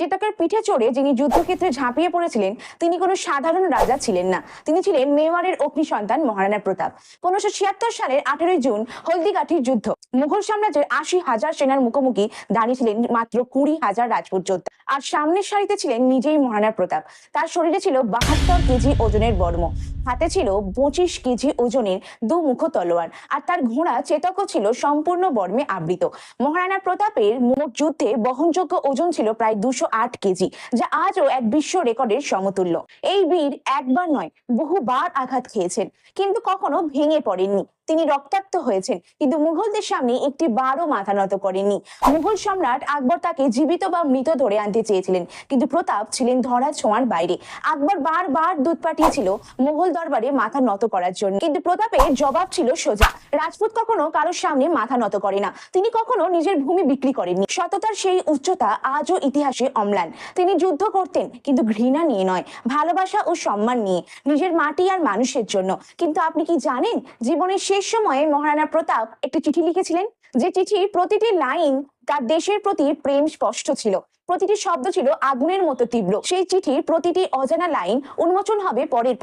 চেতকের পিঠে চড়ে যিনি যুদ্ধক্ষেত্রে ঝাঁপিয়ে পড়েছিলেন, তিনি কোনো সাধারণ রাজা ছিলেন না। তিনি ছিলেন মেওয়ারের অগ্নি সন্তান মহারানা প্রতাপ। পনেরোশো সালের আঠেরোই জুন, হলদিঘাটির যুদ্ধ। মুঘল সাম্রাজ্যের আশি হাজার সেনার মুখোমুখি দাঁড়িয়েছিলেন মাত্র কুড়ি হাজার রাজপুত যোদ্ধা। আর সামনের সারিতে ছিলেন নিজেই মহারানা প্রতাপ। তার শরীরে ছিল বাহাত্তর কেজি ওজনের বর্ম। হাতে ছিল পঁচিশ কেজি ওজনের দুমুখ তলোয়ার আর তার ঘোড়া চেতকও ছিল সম্পূর্ণ বর্মে আবৃত। মহারানা প্রতাপের মোট যুদ্ধে বহনযোগ্য ওজন ছিল প্রায় দুশো আট কেজি, যা আজও এক বিশ্ব রেকর্ডের সমতুল্য। এই বীর একবার নয়, বহুবার আঘাত খেয়েছেন, কিন্তু কখনো ভেঙে পড়েননি। তিনি রক্তাক্ত হয়েছেন। কিন্তু মুঘলদের সামনে একটি বারও মাথা নত করেননি। মুঘল সম্রাট আকবর তাকে জীবিত বা মৃত ধরে আনতে চেয়েছিলেন। কিন্তু প্রতাপ ছিলেন ধরা ছোঁয়ার বাইরে। আকবর বারবার দুধ পাঠিয়েছিল মুঘল দরবারে মাথা নত করার জন্য। কিন্তু প্রতাপের জবাব ছিল সোজা। রাজপুত কখনো কারোর সামনে মাথা নত করে না। তিনি কখনো নিজের ভূমি বিক্রি করেননি। সততার সেই উচ্চতা আজও ইতিহাসে অম্লান। তিনি যুদ্ধ করতেন, কিন্তু ঘৃণা নিয়ে নয়। ভালোবাসা ও সম্মান নিয়ে। নিজের মাটি আর মানুষের জন্য। কিন্তু আপনি কি জানেন? জীবনের শেষ সময়ে মহারানা প্রতাপ একটি চিঠি লিখেছিলেন, যে চিঠির প্রতিটি লাইন তার দেশের প্রতি প্রেম স্পষ্ট ছিল। প্রতিটি শব্দ ছিল আগুনের মতো তীব্র। সেই চিঠির প্রতিটি অজানা লাইন উন্মোচন হবে পরের পর